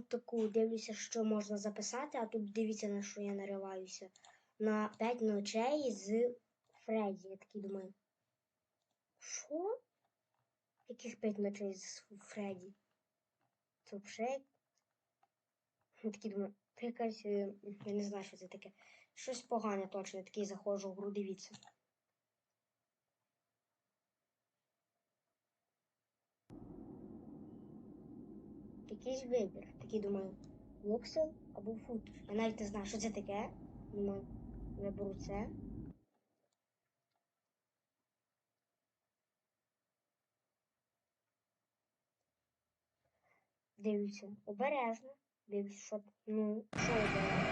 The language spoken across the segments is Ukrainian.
таку дивлюся, що можна записати, а тут дивіться, на що я нариваюся. На 5 ночей з Фредді. Я такий думаю. Що? Яких 5 ночей з Фредді? Це взагалі. Я такий думаю, якась. е, Я не знаю, що це таке. Щось погане точно, я такий заходжу в гру, дивіться. Якийсь вибір. Такий думаю, воксел або футер. Я навіть не знаю, що це таке. Думаю, виберу це. Дивлюся обережно. Дивлюся, що. Ну, що обережно.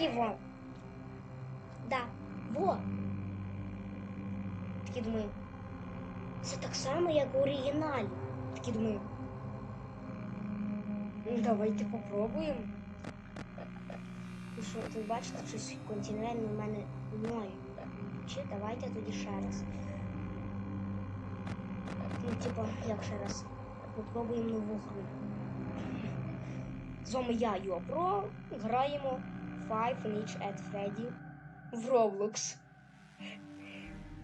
І во. Да, во. Такий думаю. Це так само, як в оригіналі. Такий думаю. Ну, давайте попробуємо. І що тут бачите, щось континент у мене ноль. Чи давайте тоді ще раз. Ну, типа, як ще раз? Попробуємо нову гру. З вами я, Йопро, граємо Five Nights at Freddy в Roblox.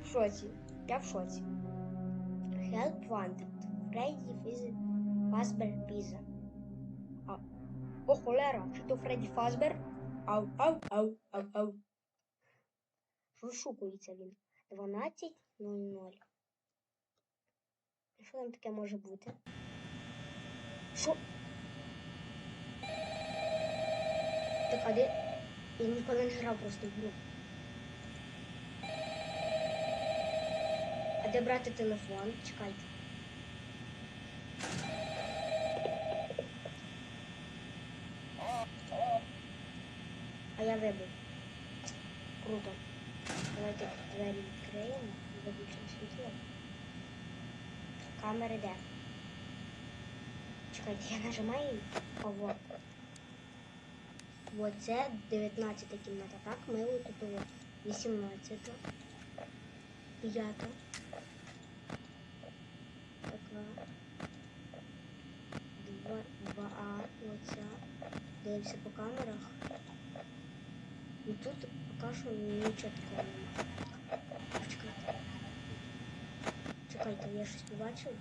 В шоці. Я в шоці. Help wanted. Freddy Fazbear Pizza. О, холера, чи то Фредді Фазбер? Ау, ау, ау, ау, ау. Розшукується він. 12.00. Що там таке може бути? Що? Так, а де? Я ніколи не грав просто в гру. А де брати телефон? Чекайте. Я вибив. Круто. Давайте двері відкриємо і виключимо світло. Камери де? Чекайте, я нажимаю. О, вот. Вот це 19 кімната. Так, ми тут о 18. П'ята. Така. Два, 2А. Оця. Дивимося по камерах. І тут поки що такого немає. Чекайте. Чекайте, я щось побачив.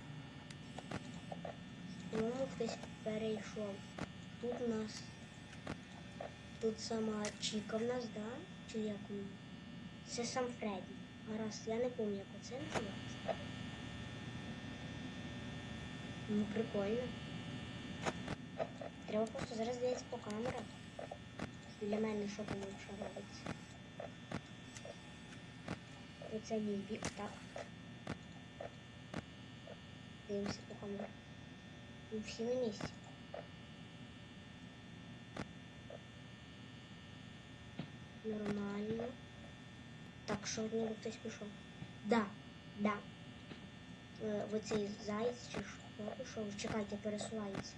По-моєму, хтось перейшов. Тут у нас. Тут сама Чіка в нас, да? Чи як вона? Це сам Фредді. Гаразд, я не пам'ятаю, як оце називається. Ну, прикольно. Треба просто зараз дивитися по камерах. Біля мене що там ще робиться. Оце мій бік, так. Дивимося по камерах. Ну, всі на місці. Нормально. Так, що ніби хтось пішов. Да, да. Е, оцей заєць чи що пішов. Чекайте, пересувається.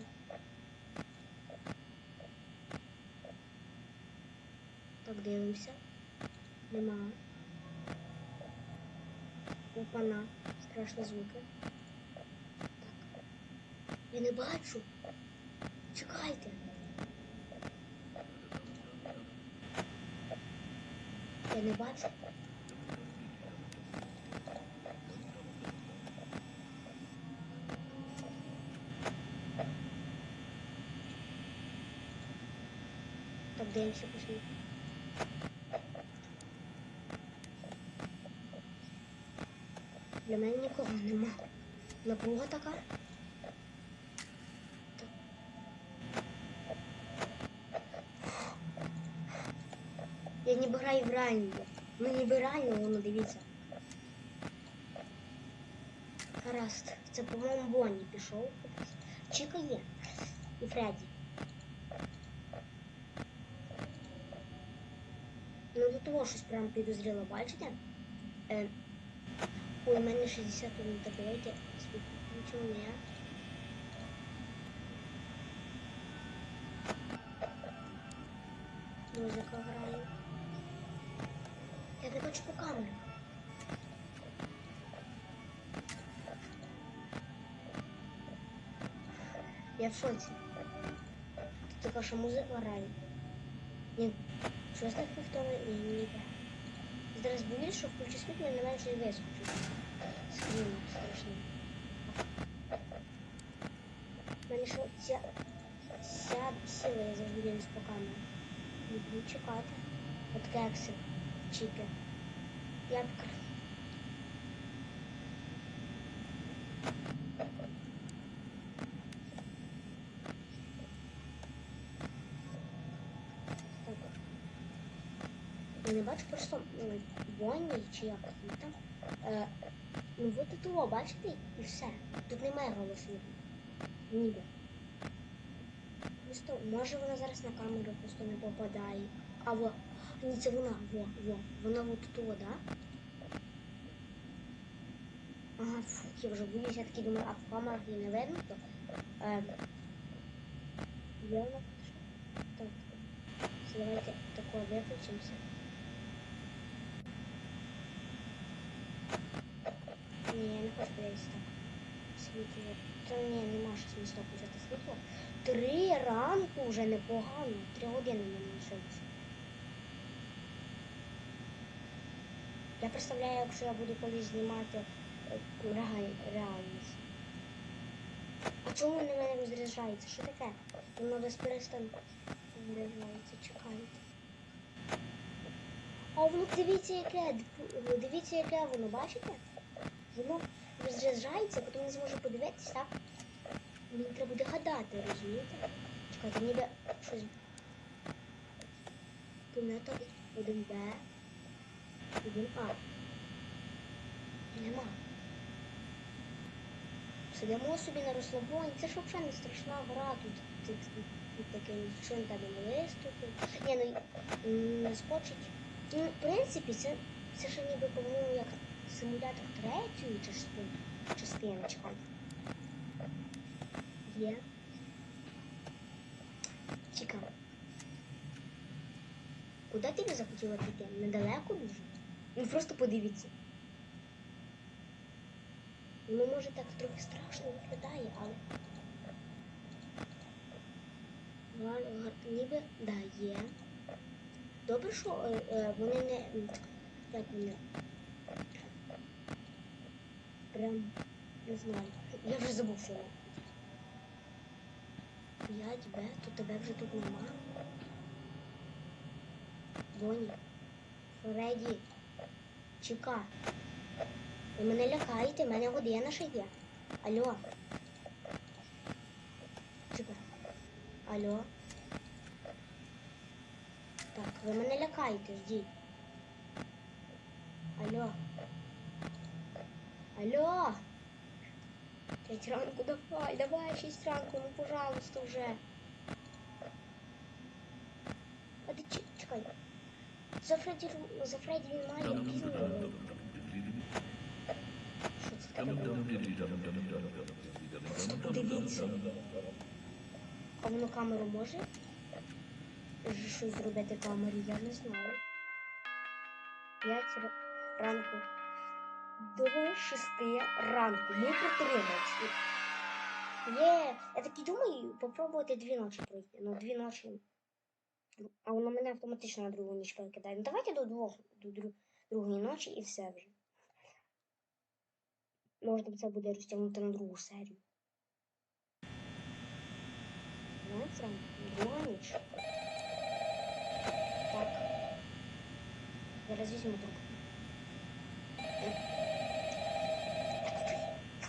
Так, дивимося. Нема. Опана. Страшні звуки. Так. Я не бачу. Чекайте. Я не бачу. Так, дивимося посмотрим. Для мене нікого нема. Напруга така. Так. Я ніби граю в реальну. Ну ніби реально воно дивіться. Гаразд. Це, по-моєму, Бонні пішов. Чіка є. І Фредді. Ну до того щось прям підозріло, бачите? Е, у мене 61 так давайте нічого не. Музика грає. Я не бачу по камерах. Я в шоці. така, що музика грає. Ні, щось так не ні, не йде. Зараз боюсь, що включу світло і на мене весь. Скрім страшно. У мене що ця, ця сила, я завжди по камері. Люблю чекати. От кекси, чіки. Я б кр- Так. Я не бачу просто м, Бонні чи як там. Е, ну от того, бачите, і все. Тут немає голосу. Ніби. Просто може вона зараз на камеру просто не попадає. А во, ні, це вона, во, во. Вона от того, да? Ага, фу, я вже боюсь, я такий думаю, а в камерах її не видно, то. Е, вона? Так. Давайте такое виключимося. Ні, так. Світло. Та ні, нема що смисла включати світло. Три ранку вже непогано. Три години в мене лишилося. Я представляю, якщо я буду колись знімати е, реаль- реальність. А чому на мене розряджається? Що таке? Воно без перестанку розряджається, чекайте. А воно дивіться яке, дивіться яке воно, бачите? Воно розряджається, потім не зможу подивитися, так? Мені треба буде гадати, розумієте? Чекайте, ніби щось. Планета 1Б. 1А. Нема. Сидимо собі на розслабоні. Це ж взагалі не страшна гра. Тут, тут, тут, тут таке нічого не не виступить. Ні, ну не скочить. Ну, в принципі, це, це ж ніби, по-моєму, як симулятор третьої. Частини. Є. Цікаво. Куди ти захотіла піти? Недалеко дуже? Ну просто подивіться. Ну, може так трохи страшно виглядає, але. Ніби да, є. Добре, що е, е, вони не. Як вони? Прям не знаю. Я вже забув, що вони. 5Б, то тебе вже тут нема. Боні. Фредді. Чека. Ви мене лякаєте, в мене година ще є. Алло. Чека. Алло. Так, ви мене лякаєте, ждіть. Алло. Алло. П'ять ранку, давай, давай, шість ранку, ну пожалуйста, вже. А ти чи- чекай. За Фредді, за Фредді він має. Що це таке було? Просто подивіться. А воно камеру може? Щось зробити камері, я не знаю. П'ять ранку. До шести ранку. Ми протримався. Є. Я такий думаю, попробувати дві ночі пройти. Ну, дві ночі. А воно мене автоматично на другу ніч перекидає. Ну давайте до двох, до дру- другої ночі і все вже. Можна це буде розтягнути на другу серію. Знаєте, друга ніч. Так. Зараз візьму трубку.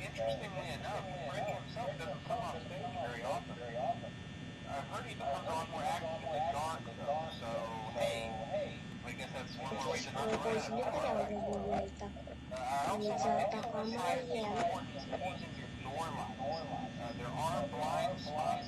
interestingly enough, Brady himself doesn't come on stage very often. I've heard he becomes a more active than John, so, so hey, I guess that's one more reason not to run out of time. Uh, I also want to emphasize the importance of using your door lights. Uh, there are blind spots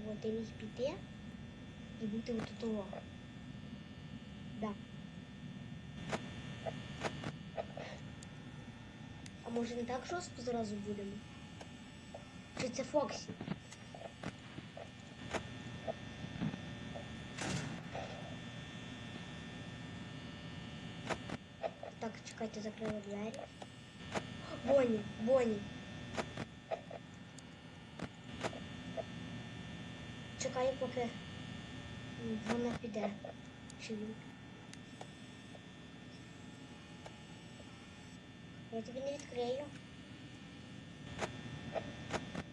того, ти міг піти і бути от того. Да. А може не так жорстко зразу будемо? Чи це Фоксі? Так, чекайте, закрила двері. Бонні, Бонні. Чекаю, поки вона піде. Чи він. Я тобі не відкрию.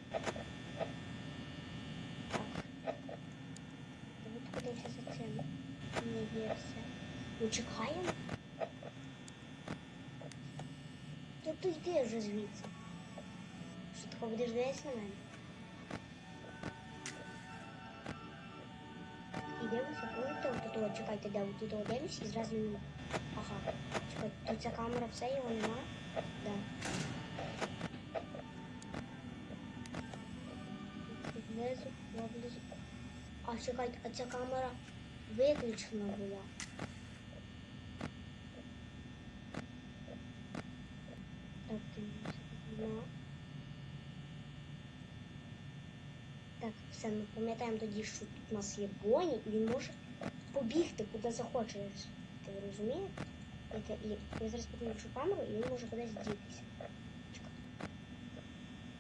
Так. Давайте подивимося за цим. Не все. Ну чекаємо. Ти йди вже звідси. Що тако будеш дивитися на мене? Ідемося, помните, тут, чекайте, де от тут дивимося і зразу. Ага. Чекайте, тут ця камера, все, його нема? Да. Внизу, поблизу. А, чекайте, а ця камера виключена була. Так, все, ми пам'ятаємо тоді, що тут у нас є Боні, і він може побігти куди захоче. Ти розумієте? І, те- і я зараз підключу камеру, і він може кудись дітися. Чекай.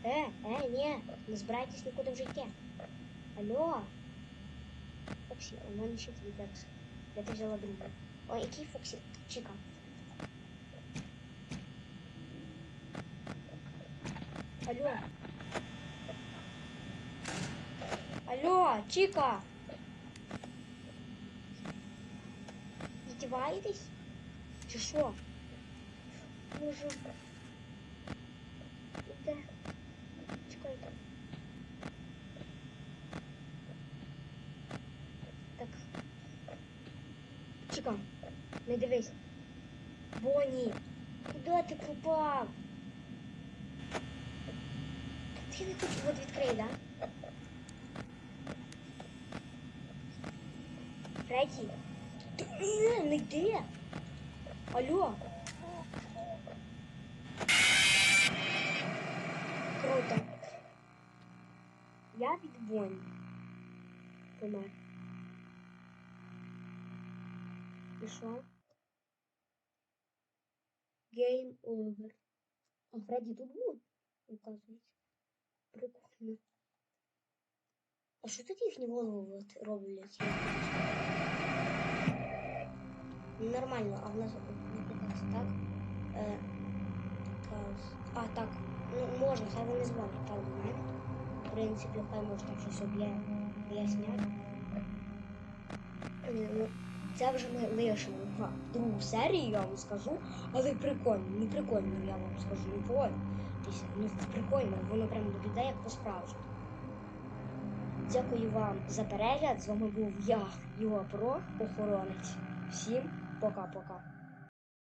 Е, е, ні, не збирайтесь нікуди вже йти. Алло. Фоксі, у мене ще твій бекс. Я ти взяла другу. Ой, який Фоксі? Чіка. Алло. Алло, Чика. Издеваетесь? Чи що? Боже. Де? Чекайте. Так. Чика, не дивись. Бонні, куди ти пропав? Ти не хочеш от відкрий, да? Фредді? Ти е, не йди. Алло. Круто. Я від Бонні. Помер. І що? Game over. А Фредді тут був? Оказується. Прикольно. А що тут їхні голови от роблять? Нормально, а в нас наприклад так. Е, а, так. Ну, можна, хай вони так мене. В принципі, хай може там щось об'я... об'яснять. Ну, це вже ми лишимо на другу серію, я вам скажу. Але прикольно, не прикольно, я вам скажу, не погодьтеся. Ну, прикольно, воно прямо виглядає як по-справжньому. Дякую вам за перегляд. З вами був я, Юга Про, охоронець. Всім 报告报告。